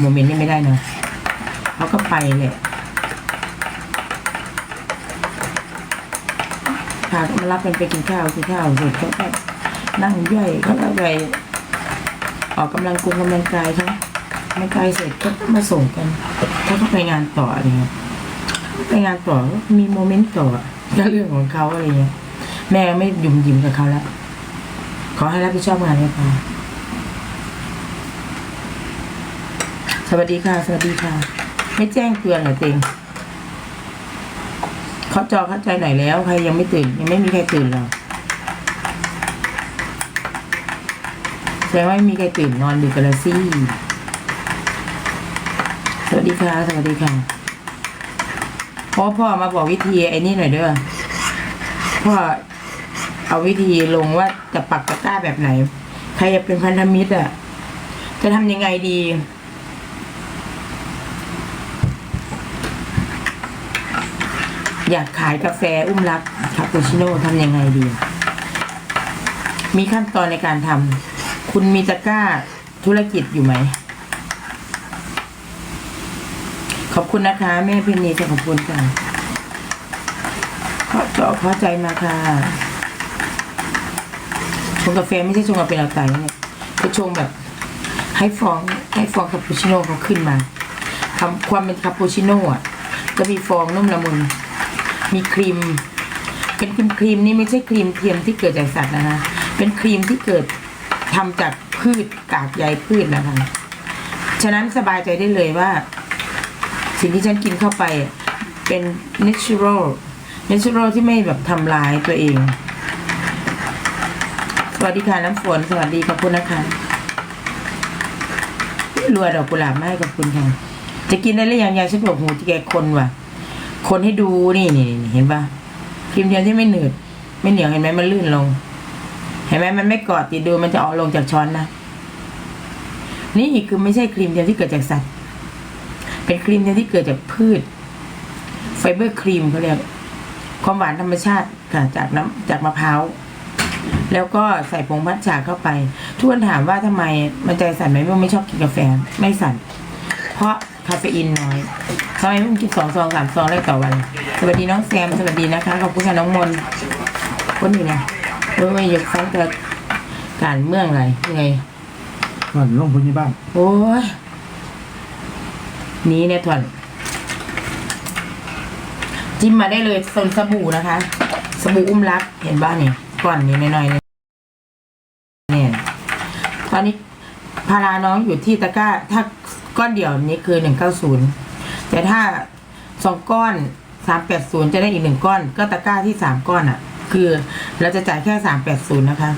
โมเมนต์นี้ไม่ได้นะเขาก็ไปแหละพาเขามารับกันไปกินข้าวกินข้าวเสร็จเขาก็นั่งย่อยเขาก็ไปออกกำลังกงกำลังกายเขากำลังกายเสร็จก็มาส่งกันเขาก็ไปงานต่ออะไรเงี้ยไปงานต่อมีโมเมนต์ต่อก็เรื่องของเขาอะไรเงี้ยแม่ไม่ยุ่มยิ้มกับเขาแล้วขอให้รับผิดชอบงานเลยค่ สวัสดีค่ะ สวัสดีค่ะ ไม่แจ้งเตือนเหรอเต็งเขาจอเข้าใจหน่อยแล้วใครยังไม่ตื่น ยังไม่มีใครตื่นหรอกแสดงว่าไม่มีใครตื่นนอนดึกกันล้วสิสวัสดีค่ะ สวัสดีค่ะพ่อพ่อมาบอกวิธีไอ้นี่หน่อยเด้อพ่อเอาวิธีลงว่าจะปักตะกร้าแบบไหน ใครจะเป็นพันธมิตรอะ จะทำยังไงดี อยากขายกาแฟอุ้มรักคาปูชิโน่ทำยังไงดี มีขั้นตอนในการทำคุณมีตะกร้าธุรกิจอยู่ไหม ขอบคุณนะคะ แม่เพินีจะขอบคุณค่ะขอจาะเข้าใจมาค่ะชงกาแฟไม่ใช่ชงกาแฟเราไตเนี่ยคือชงแบบ ให้ฟองให้ฟองคาปูชิโน่เขาขึ้นมาคำความเป็นคาปูชิโน่อะจะมีฟองนุ่มละมุน มีครีม เป็นครีมครีมนี่ไม่ใช่ครีมเทียมที่เกิดจากสัตว์นะคะเป็นครีมที่เกิดทำจากพืชกากใยพืชนะคะ ฉะนั้นสบายใจได้เลยว่า สิ่งที่ฉันกินเข้าไปเป็น natural natural ที่ไม่แบบทำลายตัวเอง สวัสดีค่ะน้ำฝน สวัสดีขอบคุณนะคะรวยดอกกุหลาบมาให้กับคุณค่ะ จะกินได้หรือยังยายฉันบอกหูที่แกคนว่ะ คนให้ดูนี่นี่เห็นปะครีมเทียมที่ไม่หนืด ไม่เหนียวเห็นไหมมันลื่นลง เห็นไหมมันไม่เกาะติดดูมันจะออกลงจากช้อนนะนี่คือไม่ใช่ครีมเทียมที่เกิดจากสัตว์ เป็นครีมเทียมที่เกิดจากพืช ไฟเบอร์ครีมเขาเรียกความหวานธรรมชาติค่ะจากน้ำจากมะพร้าวแล้วก็ใส่ผงพัชชาเข้าไป ทุกคนถามว่าทำไมมันใจสั่นไหมว่าไม่ชอบกินกาแฟ ไม่สั่น เพราะคาเฟอีนน้อย ทำไมไม่กินสองซองสามซองได้ต่อวัน สวัสดีน้องแซมสวัสดีนะคะขอบคุณค่ะน้องมนต์คนอยู่นะเมื่อไม่ยกฟังแต่การเมืองอะไรยังไงก่อนลงพื้นที่บ้านโอ้ยหนี้เนี่ยถอนจิ้มมาได้เลยส่วนสบู่นะคะ สบู่อุ้มรักเห็นบ้านนี่ก่อนนี้น้อยๆเนี่ยเนี่ยตอนนี้พาราน้องอยู่ที่ตะกร้า ถ้าก้อนเดียวนี้คือหนึ่งเก้าศูนย์ แต่ถ้าสองก้อนสามแปดศูนย์จะได้อีกหนึ่งก้อน ก็ตะกร้าที่สามก้อนอะ คือเราจะจ่ายแค่สามแปดศูนย์นะคะ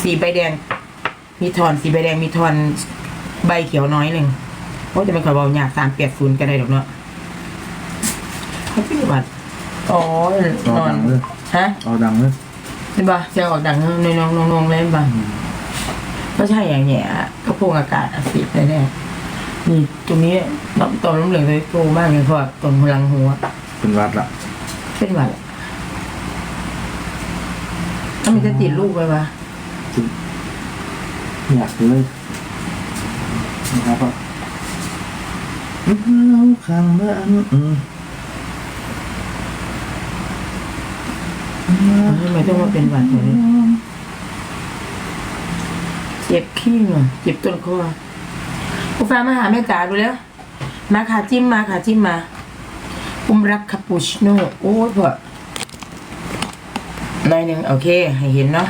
สีใบแดง มีทอนสีใบแดงมีทอนใบเขียวน้อยหนึ่งเพราะจะเป็นขอเบาหยาบสามแปดศูนย์ก็ได้ดอกเนาะเขาเป็นบัตรอ๋อเอานอนดังเลยฮะเอาดังเลยเห็นปะจะออกดังในนองนองนองเลยเห็นปะก็ใช่อย่างเงี้ยก็พวกอากาศอัดสีแน่ๆ นี่ตรงนี้น้ำตอนน้ำเหลืองเลยโตมากเลยเพราะว่าตรงพลังหัวเป็นวัดละเป็นหวัดต้องมีจะติดลูกไว้ปะอยากเลยนะครับอะเราข้างบ้านอืมทำไมต้องมาเป็นหวัดอย่างนี้เจ็บขี้เหรอเจ็บต้นคอ กูฟ้ามาหาแม่จ๋าดูแล้ว มาค่ะจิ้มมาค่ะจิ้มมา อุ้มรักคาปูชิโน่โอ้ยพอหน่อยหนึ่งโอเค ให้เห็นเนาะ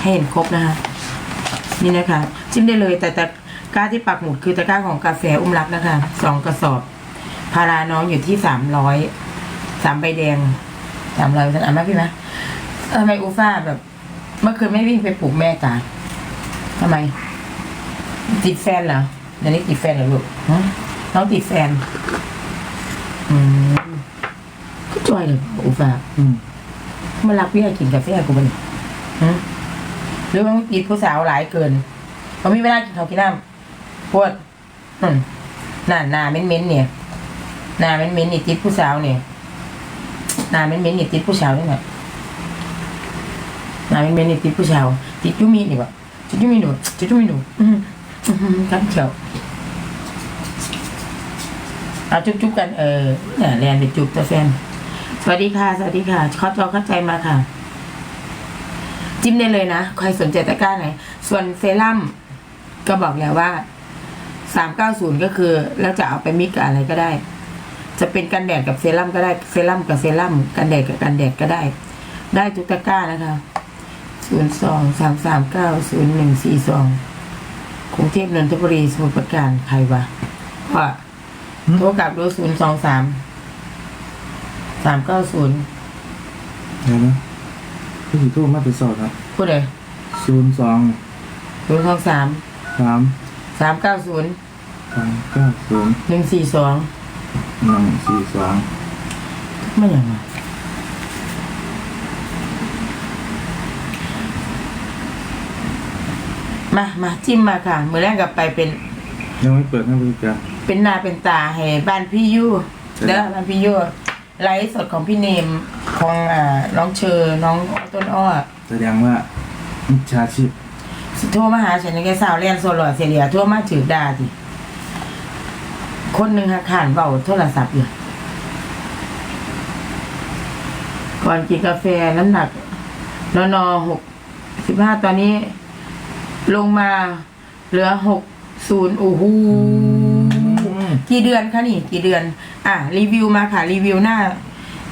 ให้เห็นครบนะคะ นี่นะคะ จิ้มได้เลยแต่ตะกร้าที่ปักหมุดคือตะกร้าของกาแฟอุ้มรักนะคะสองกระสอบพาราน้องอยู่ที่สามร้อยสามใบแดงสามร้อยฉันอ่านไหมพี่ไหมเออทำไมอูฟ้าแบบ เมื่อคืนไม่วิ่งไปปลุกแม่จ๋า ทำไม ติดแฟนเหรอเดี๋ยวนี้ติดแฟนเหรอลูกฮะน้องติดแฟน อืมก็จอยเลยอูฟ้าอืมมารักพี่ให้กินกาแฟกูมันฮะหรือมันติดผู้สาวหลายเกินมันมีเวลากินข้าวกินน้ำพวดอืมหน้าหน้าเม้นๆเนี่ยหน้าเม้นๆนี่ติดผู้สาวเนี่ยหน้าเม้นๆนี่ติดผู้สาวนี่แหละหน้าเม้นๆนี่ติดผู้สาว ติดยุมีนี่วะ จจุ๊จุ๊มีหนูจุ๊จุ๊มีหนูอืมอืมครับเขียวเอาจุ๊บจุ๊บกันเออเนี่ยแลนไปจุ๊บแต่แฟนสวัสดีค่ะ สวัสดีค่ะเข้าจอเข้าใจมาค่ะ จิ้มได้เลยนะใครสนใจตะกร้าไหน ส่วนเซรั่มก็บอกแล้วว่าสามเก้าศูนย์ก็คือ แล้วจะเอาไปมิกกับอะไรก็ได้ จะเป็นกันแดดกับเซรั่มก็ได้เซรั่มกับเซรั่มกันแดดกับกันแดดก็ได้ ได้ทุกตะกร้านะคะ ศูนย์สองสามสามเก้าศูนย์หนึ่งสี่สองกรุงเทพนนทบุรีสมุทรปราการใครวะว่าโทรกลับดูศูนย์สองสามสามเก้าศูนย์เดี๋ยวนะพี่สิโทรมาไปสอบครับพูดเลยศูนย์สองศูนย์สองสามสามสามเก้าศูนย์สามเก้าศูนย์หนึ่งสี่สองหนึ่งสี่สองไม่อย่างไร มามาจิ้มมาค่ะ มือแรกกลับไปเป็น ยังไม่เปิดให้บริการเป็นหนาเป็นตาให้บ้านพี่ยู่ใช่เด้อบ้านพี่ยู่ไลฟ์สดของพี่เนมของอ่าน้องเชอน้องต้นอ้อแสดงว่ามิจฉาชีพสิโทรมาหาฉันในแกสาวเรียนโซลอเสียเหลียโทรมาถือดาสิคนหนึ่งหาขานเบาโทรศัพท์อยู่ก่อนกินกาแฟน้ำหนักนอนอหกสิบห้าตอนนี้ ลงมาเหลือหกศูนย์โอ้โหกี่เดือนคะนี่ กี่เดือน อะ รีวิวมาค่ะ รีวิวหน้า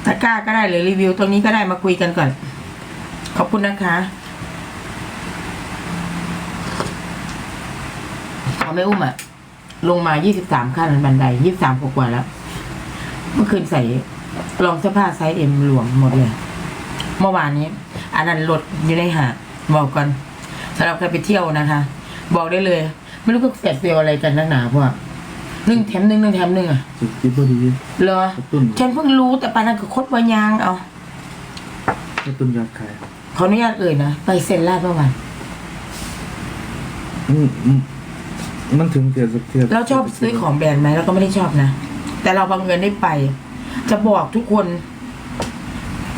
ตะกร้าก็ได้หรือรีวิวตรงนี้ก็ได้มาคุยกันก่อน ขอบคุณนะคะเขาไม่อุ้มอะลงมายี่สิบสามขั้นบันไดยี่สิบสามกว่าๆแล้ว เมื่อคืนใส่รองเสื้อผ้าไซส์เอ็มหลวมหมดเลย เมื่อวานนี้ อันนั้นลดอยู่ในหาดบอกก่อนสำหรับใครไปเที่ยวนะคะ บอกได้เลย ไม่รู้ก็แฟดเซลอะไรกันนักหนาพวกหนึ่งแถมหนึ่งหนึ่งแถมหนึ่งอะสุดคิดว่าดีเหรอ กระตุ้นฉันเพิ่งรู้แต่ปานนั้นคือคดวายางเอากระตุ้นยอดขายขออนุญาตเอ่ยนะ ไปเซ็นลาดเมื่อวานอืมอืมมันถึงเทียบสักเทียบเราชอบซื้อของแบรนด์ไหมเราก็ไม่ได้ชอบนะ แต่เราบังเอิญได้ไป จะบอกทุกคน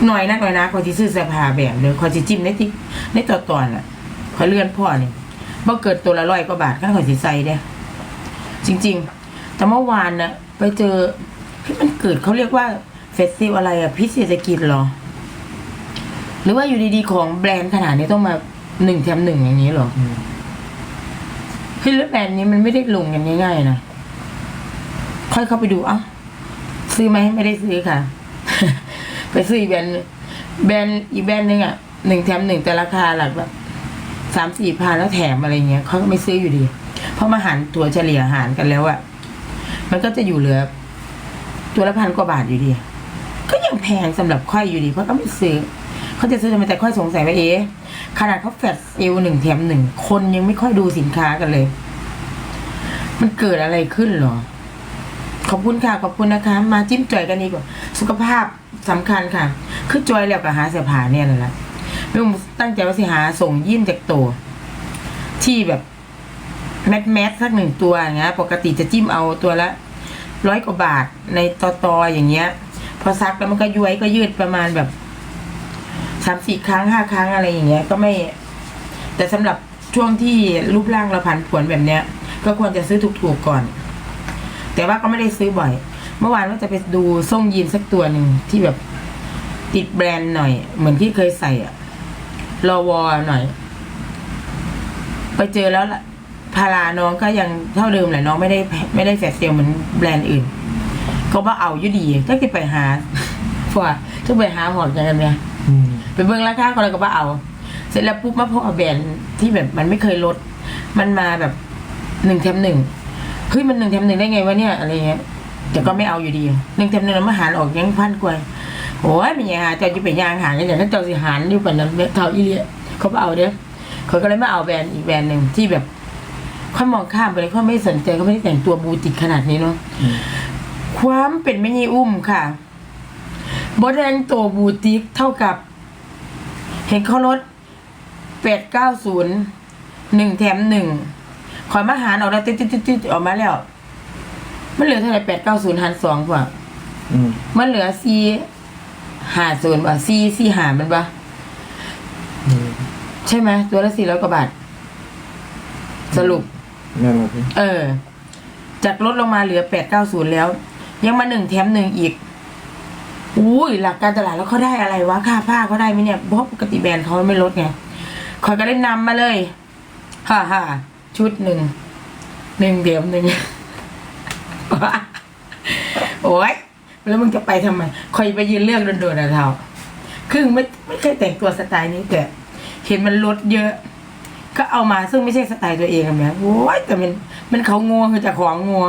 หน่อยนักหน่อยนะคอยที่ซื้อเสื้อผ้าแบบเดียวคอยจะจิ้มในที่ในต่อตอนอะ คอยเลื่อนพ่อนี่บ่เกิดตัวละร้อยกว่าบาทก็คอยสิใส่เด้จริง ๆ แต่เมื่อวานน่ะไปเจอที่มันเกิดเขาเรียกว่าเฟสติวอะไรอะพิเศษกิจหรอ หรือว่าอยู่ดีๆของแบรนด์ขนาดนี้ต้องมาหนึ่งแถมหนึ่งอย่างนี้หรอคือแล้วแบรนด์นี้มันไม่ได้ลงกันง่ายๆนะค่อยเข้าไปดูเอ้าซื้อไหมไม่ได้ซื้อค่ะ ไปซื้ออีแบรนด์แบรนด์อีกแบรนด์หนึ่งอะหนึ่งแถมหนึ่งแต่ราคาหลักแบบ สามสี่พันแล้วแถมอะไรเงี้ยเขาก็ไม่ซื้ออยู่ดี เพราะมาหารตัวเฉลี่ยหารกันแล้วอะมันก็จะอยู่เหลือ ตัวละพันกว่าบาทอยู่ดี ก็ยังแพงสำหรับค่อยอยู่ดี เพราะก็ไม่ซื้อเขาจะซื้อทำไมแต่ค่อยสงสัยว่าเอ๊ะขนาดเขาแฟลตเซลล์หนึ่งแถมหนึ่งคนยังไม่ค่อยดูสินค้ากันเลย มันเกิดอะไรขึ้นหรอขอบคุณค่ะขอบคุณนะคะ มาจิ้มจ่อยกันดีกว่าสุขภาพสำคัญค่ะ คือจอยแล้วกับหาเสียผาเนี่ยแหละ ไม่ต้องตั้งใจว่าสิหาส่งยื่นจากตัวที่แบบแมทแมทสักหนึ่งตัวอย่างเงี้ย ปกติจะจิ้มเอาตัวละร้อยกว่าบาทในตอตออย่างเงี้ย พอซักแล้วมันก็ย้วยก็ยืดประมาณแบบสามสี่ครั้งห้าครั้งอะไรอย่างเงี้ย ก็ไม่ แต่สำหรับช่วงที่รูปร่างเราผันผวนแบบเนี้ย ก็ควรจะซื้อถูกๆก่อน แต่ว่าก็ไม่ได้ซื้อบ่อย เมื่อวานว่าจะไปดูส่งยีนสักตัวหนึ่งที่แบบติดแบรนด์หน่อย เหมือนที่เคยใส่อะ รอวอหน่อย ไปเจอแล้วล่ะพาราน้องก็ยังเท่าเดิมแหละน้องไม่ได้ไม่ได้แฟดเซลเหมือนแบรนด์อื่นเขาว่าเอาอยู่ดีถ้าคิดไปหาพวกถ้าไปหาหอดกันเนี่ยอืมไปเบิ่งราคาก็เลยก็ว่าเอา เสร็จแล้วปุ๊บมาพอแบรนด์ที่แบบมันไม่เคยลด มันมาแบบหนึ่งแถมหนึ่งเฮ้ยมันหนึ่งแถมหนึ่งได้ไงวะเนี่ยอะไรเงี้ยแต่ก็ไม่เอาอยู่ดีหนึ่งแถมหนึ่งแล้วมาหารออกยังพันกว่า โอ้ยเป็นยังไงเจ้าจะไปย่างหารกันอย่างนั้นเจ้าสิหารอยู่ปานนั้นเท่าอีเลียเขาบ่เอาเด้อเขาก็เลยมาเอาแบรนด์อีกแบรนด์หนึ่งที่แบบค่อยมองข้ามไปเลยค่อยไม่สนใจเขาไม่ได้แต่งตัวบูติกขนาดนี้เนาะอืมความเป็นไม่ยีอุ้มค่ะบดแรงตัวบูติกเท่ากับ เห็นเขาลดแปดเก้าศูนย์หนึ่งแถมหนึ่งขอยมาหารออกแล้วติดติดติดติดออกมาแล้ว มันเหลือเท่าไหร่แปดเก้าศูนย์หารสองกว่าอืมมันเหลือสี่ หาศูนย์ป่ะสี่สี่หามันป่ะอืมใช่ไหมตัวละสี่ร้อยกว่าบาท สรุปแม่นบ่พี่เออ จากลดลงมาเหลือแปดเก้าศูนย์แล้ว ยังมาหนึ่งแถมหนึ่งอีกอุ้ยหลักการตลาดแล้วเขาได้อะไรวะค่าผ้าเขาได้ไหมเนี่ยเพราะปกติแบรนด์เขาไม่ลดไงคอยก็ได้นำมาเลยฮ่าฮ่าชุดหนึ่งหนึ่งเดียวหนึ่งว้าโอ้ย แล้วมึงจะไปทำไมคอยไปยืนเลือกโดนๆนะเท่าคือไม่ไม่เคยแต่งตัวสไตล์นี้แต่เห็นมันลดเยอะ ก็เอามาซึ่งไม่ใช่สไตล์ตัวเองอะแม่โอ้ยแต่มันมันเขางัวคือจะของงัว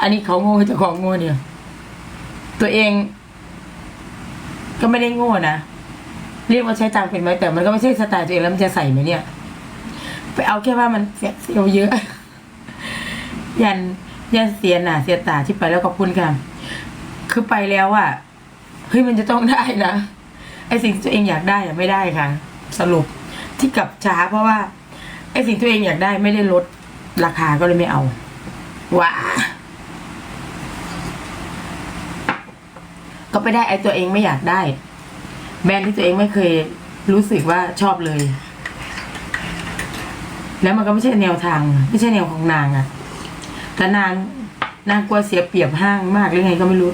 อันนี้เขาโง่คือจะของงัวเนี่ย ตัวเอง ก็ไม่ได้โง่นะเรียกว่าใช้ตังเป็นไหมแต่มันก็ไม่ใช่สไตล์ตัวเองแล้วมันจะใส่ไหมเนี่ย ไปเอาแค่ว่ามันเสียเซลเยอะ ยันยันเสียหน่าเสียตาที่ไปแล้วขอบคุณค่ะ คือไปแล้วอะเฮ้ยมันจะต้องได้นะไอสิ่งที่ตัวเองอยากได้อะไม่ได้ค่ะ สรุปที่กลับช้าเพราะว่าไอสิ่งที่ตัวเองอยากได้ไม่ได้ลดราคาก็เลยไม่เอาว้าก็ไปได้ไอตัวเองไม่อยากได้ แบรนด์ที่ตัวเองไม่เคยรู้สึกว่าชอบเลย แล้วมันก็ไม่ใช่แนวทาง ไม่ใช่แนวของนางอะแต่นางนางกลัวเสียเปรียบห้างมากหรือไงก็ไม่รู้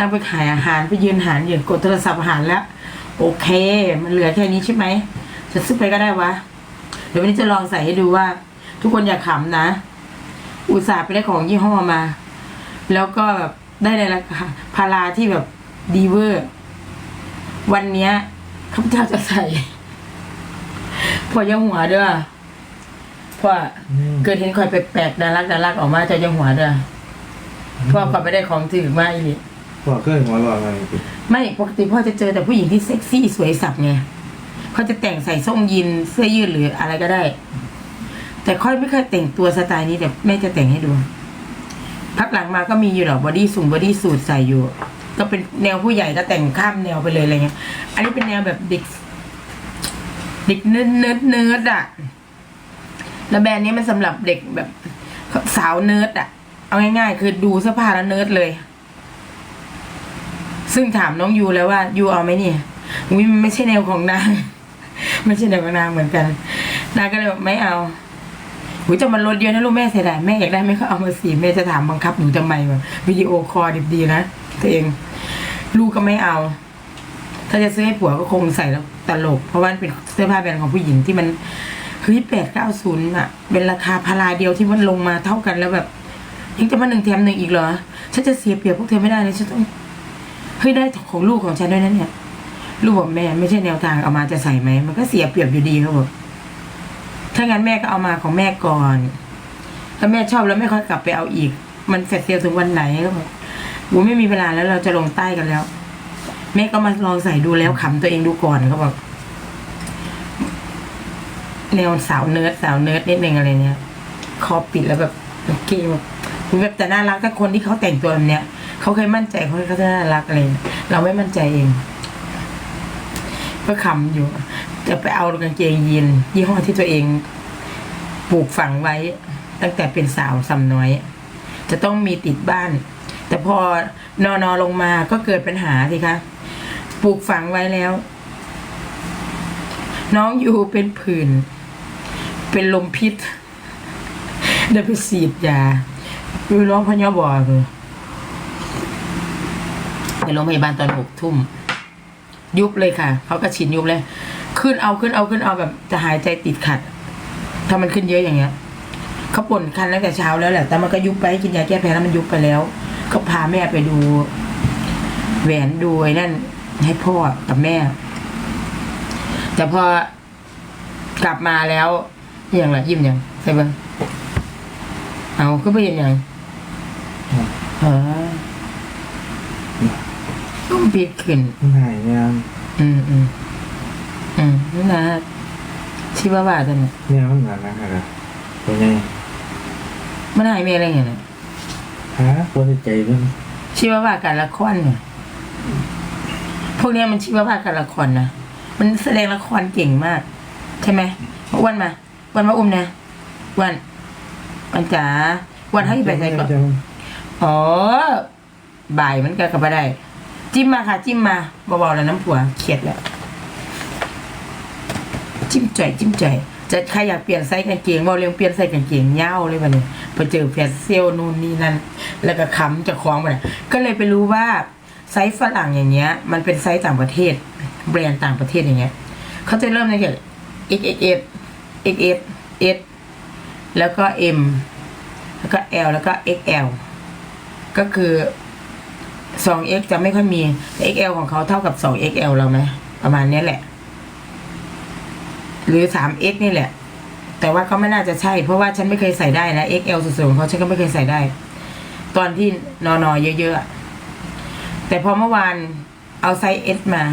นางไปขายอาหารไปยืนอาหารยืนกดโทรศัพท์อาหารแล้ว โอเค มันเหลือแค่นี้ใช่ไหมจะซื้อไปก็ได้วะ เดี๋ยววันนี้จะลองใส่ให้ดูว่า ทุกคนอย่าขำนะ อุตส่าห์ไปได้ของยี่ห้อมา แล้วก็แบบได้ในราคาพาราที่แบบดีเวอร์ วันเนี้ยข้าพเจ้าจะใส่ พอยังหัวเด้อเพราะเกิดเห็นคอยแปลกๆดารักดารักออกมาจะยังหัวเด้อเพราะเขาไปได้ของถือมาอีก พ่อเคยหัวเรออะไรพี่ไม่ปกติพ่อจะเจอแต่ผู้หญิงที่เซ็กซี่สวยสับไงเขาจะแต่งใส่ส้งยีนเสื้อยืดหรืออะไรก็ได้ แต่ค่อยไม่เคยแต่งตัวสไตล์นี้แต่แม่จะแต่งให้ดู พักหลังมาก็มีอยู่หรอกบอดี้สูงบอดี้สูทใส่อยู่ ก็เป็นแนวผู้ใหญ่ก็แต่งข้ามแนวไปเลยอะไรเงี้ย อันนี้เป็นแนวแบบเด็กเด็กเนิร์ดเนิร์ดเนิร์ดอะแล้วแบรนด์นี้มันสำหรับเด็กแบบสาวเนิร์ดอะเอาง่ายๆ คือดูเสื้อผ้าแล้วเนิร์ดเลย ซึ่งถามน้องยูแล้วว่ายูเอาไหมเนี่ยอุ้ยมันไม่ใช่แนวของนางไม่ใช่แนวของนางเหมือนกันนางก็เลยบอกไม่เอาหูจะมันลดเยอะนะลูกแม่เสียดายแม่อยากได้แม่ก็เอามาสีแม่จะถามบังคับหนูทำไมวะวิดีโอคอลดิบดีนะตัวเอง ลูกก็ไม่เอา ถ้าจะซื้อให้ผัวก็คงใส่แล้วตลก เพราะว่าเป็นเสื้อผ้าแบรนด์ของผู้หญิงที่มันเฮ้ยแปดเก้าศูนย์อะเป็นราคาพาราเดียวที่มันลงมาเท่ากันแล้วแบบยังจะมาหนึ่งแถมหนึ่งอีกเหรอฉันจะเสียเปรียบพวกเธอไม่ได้เลยฉันต้อง เฮ้ยได้ของลูกของฉันด้วยนะเนี่ยลูกบอกแม่ไม่ใช่แนวทางเอามาจะใส่ไหมมันก็เสียเปรียบอยู่ดีเขาบอกถ้างั้นแม่ก็เอามาของแม่ก่อน ถ้าแม่ชอบแล้วไม่ค่อยกลับไปเอาอีก มันแฟดเซลถึงวันไหนก็บอกกูไม่มีเวลาแล้วเราจะลงใต้กันแล้ว แม่ก็มาลองใส่ดูแล้วขำตัวเองดูก่อนเขาบอกแนวสาวเนิร์ดสาวเนิร์ดนิดนึงอะไรเนี่ยคอปิดแล้วแบบเกงแบบแบบแต่น่ารักถ้าคนที่เขาแต่งตัวแบบเนี้ย เขาเคยมั่นใจเขาเขาจะน่ารักอะไรเนี่ยเราไม่มั่นใจเองก็ขำอยู่ จะไปเอากางเกงยีนยี่ห้อที่ตัวเองปลูกฝังไว้ ตั้งแต่เป็นสาวสำน้อย จะต้องมีติดบ้าน แต่พอนอนอลงมาก็เกิดปัญหาสิคะปลูกฝังไว้แล้ว น้องอยู่เป็นผื่น เป็นลมพิษได้ไปฉีดยาดูร้องพยาบอเลย ไปโรงพยาบาลตอนหกทุ่ม ยุบเลยค่ะ เขาก็ฉีดยุบเลย ขึ้นเอาขึ้นเอาขึ้นเอาแบบจะหายใจติดขัด ถ้ามันขึ้นเยอะอย่างเงี้ยเขาป่นคันตั้งแต่เช้าแล้วแหละ แต่มันก็ยุบไปกินยาแก้แพ้แล้วมันยุบไปแล้ว ก็พาแม่ไปดู แหวนดูไอ้นั่นให้พ่อกับแม่ แต่พอกลับมาแล้วยังไงยิ้มยังใช่ปะเอาก็ไปยังไงอ๋อ ต้องปิดขึ้นหายเนี่ยอืมอืมอืมนี่นะชิบะว่าตัวเนี่ยเนี่ยมันหนานะครับตัวใหญ่มันหายเมอะไรอย่างเงี้ยฮะตัวใจเพิ่นชิบะว่าการละครเนี่ยพวกเนี้ยมันชิบะว่าการละครนะมันแสดงละครเก่งมาก ใช่ไหมมาอ้วันมาอ้วันมาอุ้มนะอ้วันวันจ๋าอ้วันให้ไปใส่ก่อนอ๋อบ่ายมันก็กลับมาได้ จิ้มมาค่ะ จิ้มมาเบาๆแล้วน้ำผัวเขียดแล้ว จิ้มจ่อยจิ้มจ่อยจะใครอยากเปลี่ยนไซส์กางเกงว่าเรื่องเปลี่ยนไซส์กางเกงยาวเลยวันนี้พอเจอแฟชเซลนู่นนี่นั่นแล้วก็ค้ำจะคล้องไปเลยก็เลยไปรู้ว่าไซส์ฝรั่งอย่างเงี้ย มันเป็นไซส์ต่างประเทศ แบรนด์ต่างประเทศอย่างเงี้ยเขาจะเริ่มตั้งแต่ XXS XS S แล้วก็ M แล้วก็ L แล้วก็ XL ก็คือ 2x จะไม่ค่อยมี XL ของเขาเท่ากับ 2XL เราไหมประมาณนี้แหละ หรือ 3x นี่แหละ แต่ว่าก็ไม่น่าจะใช่ เพราะว่าฉันไม่เคยใส่ได้นะ XL สุดๆของเขาฉันก็ไม่เคยใส่ได้ ตอนที่นอนอเยอะๆ แต่พอเมื่อวานเอาไซส์ S มา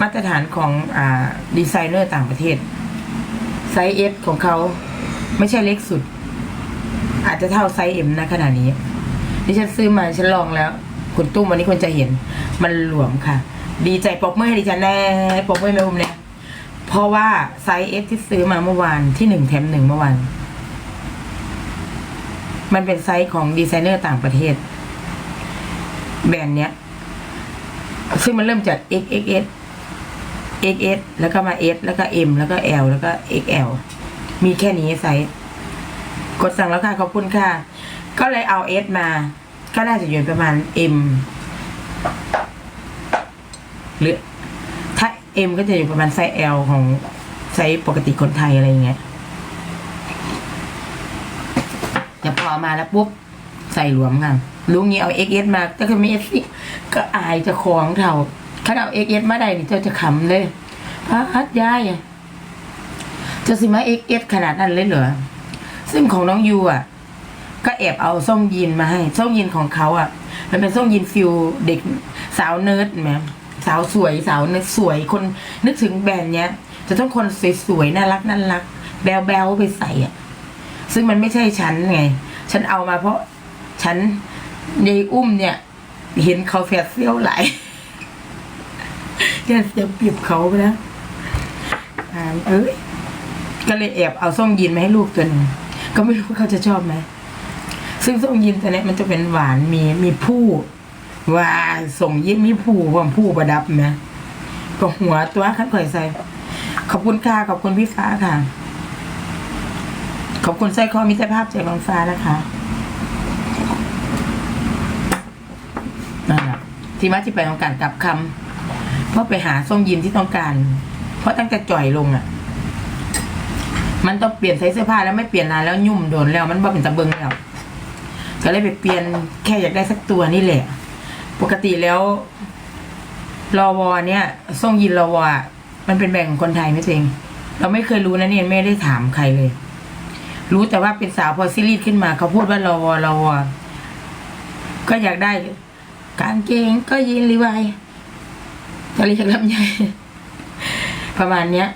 มาตรฐานของอดีไซเนอร์ต่างประเทศ ไซส์ S ของเขาไม่ใช่เล็กสุด อาจจะเท่าไซส์ M นะขนาดนี้ ที่ฉันซื้อมาฉันลองแล้ว คุณตุ้มวันนี้คุณจะเห็น มันหลวมค่ะ ดีใจปรบมือให้ดิฉันแน่ปรบมือแม่อุ้มเนี่ยเพราะว่าไซส์ S ที่ซื้อมาเมื่อวานที่หนึ่งแถมหนึ่งเมื่อวานมันเป็นไซส์ของดีไซเนอร์ต่างประเทศ แบรนด์เนี้ย ซึ่งมันเริ่มจาก XXS XS แล้วก็มา S แล้วก็ M แล้วก็ L แล้วก็ XL มีแค่นี้ไซส์ กดสั่งแล้วค่ะ ขอบคุณค่ะ ก็เลยเอา S มา ก็น่าจะอยู่ประมาณ M หรือถ้า M ก็จะอยู่ประมาณไซส์ L ของไซส์ปกติคนไทยอะไรอย่างเงี้ยแต่พอมาแล้วปุ๊บใส่หลวมค่ะลุงนี้เอา XS มาก็คือมี S ก็อายจะของเท่าถ้าเอา XS มาได้นี่เจ้าจะขำเลยพัดยายอะจะสิมา XS ขนาดนั้นเลยเหรอซึ่งของน้องยูอะ ก็แอบเอาส้มยีนมาให้ ส้มยีนของเขาอะ มันเป็นส้มยีนฟิลเด็กสาวเนิร์ดแหมสาวสวยสาวเนิร์ดสวยคนนึกถึงแบรนด์เนี้ย จะต้องคนสวยๆน่ารักน่ารักแบลแบลไปใส่อะ ซึ่งมันไม่ใช่ฉันไง ฉันเอามาเพราะฉันยายอุ้มเนี่ย เห็นเขาแฟดเซี่ยวไหลายเนี่ยจะเปรียบเขาไปแล้วเอ้ยก็เลยแอบเอาส้มยีนมาให้ลูกตัวหนึ่งก็ไม่รู้ว่าเขาจะชอบไหม ซึ่งส้มยีนตัวนี้มันจะเป็นหวานมีมีผู้ว่าส่งยิ้มมีผู้ความผู้ประดับนะก็หัวตัวขั้นข่อยใส่ ขอบคุณค่ะขอบคุณพี่ฟ้าค่ะ ขอบคุณไส้คอมิตรภาพจากน้องฟ้านะคะนั่นแหละที่มาที่ไปของการกลับคำเพราะไปหาส้มยีนที่ต้องการ เพราะตั้งแต่จ่อยลงอะ มันต้องเปลี่ยนไซส์เสื้อผ้าแล้วไม่เปลี่ยนนานแล้วยุ่มโดนแล้วมันบ่เป็นตะเบิงแล้ว ก็เลยไปเปลี่ยนแค่อยากได้สักตัวนี่แหละ ปกติแล้วรอวอเนี่ยส่งยินรอวอมันเป็นแบ่งของคนไทยไม่จริงเราไม่เคยรู้นะเนี่ยไม่ได้ถามใครเลย รู้แต่ว่าเป็นสาวพอซิลีดขึ้นมาเขาพูดว่ารอวอรอวอก็อยากได้กางเกงก็ยีนรีวายจะเรียกลำไยประมาณเนี้ย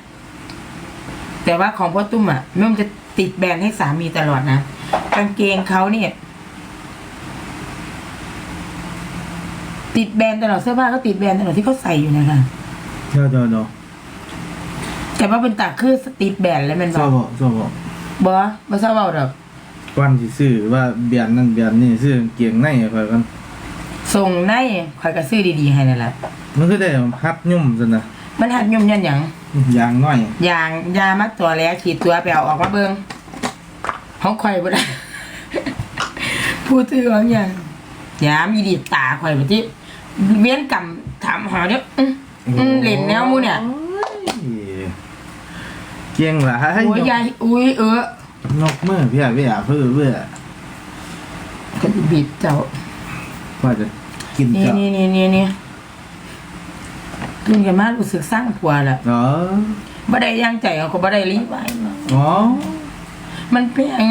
แต่ว่าของพ่อตุ้มอะแม่มจะติดแบรนด์ให้สามีตลอดนะกางเกงเขาเนี่ย ติดแบรนด์ตลอดเสื้อผ้าก็ติดแบรนด์ตลอดที่เขาใส่อยู่นะคะเจ้าเจ้าเนาะแต่ว่าเป็นตากคือสตรีทแบรนด์แล้วแมันบชออบกบ่ชอบบ่บอมาทราบเอาดอกก่อนสิซื้อว่าเบียนนั่นเบียนนี่ซื้อกางเกียงในให้ข่อยกันส่งในคอยกระซื้อดีๆให้นั่นแหละมันก็ได้ฮัดยุ่มซั่นน่ะมันหัดยุ่มยันหยังอย่างน้อยยางยามัดตัวแล้วขีดตัวไปเอาออกมาเบิงห้องคอยบ่ได้ พูดถึงว่าอย่างยามอีดีตาคอยไปที่ เวียนกำถามหาเดี๋ยวอื้ออื้อเล่นแนวมูเนี่ยโอ้ยเกียงหลายโอ้ยยายอุ้ยเออนกมือเพี่เพี่เพื่อเพื่อก็สิบีบเจ้าว่าจะกินนี่เจ้านี่นี่นี่นี่กินกันมารู้สึกสร้างผัวละอ๋อบ่ได้ย่างใจเขาก็บ่ได้รีบไว้มาอ๋อมันเพียง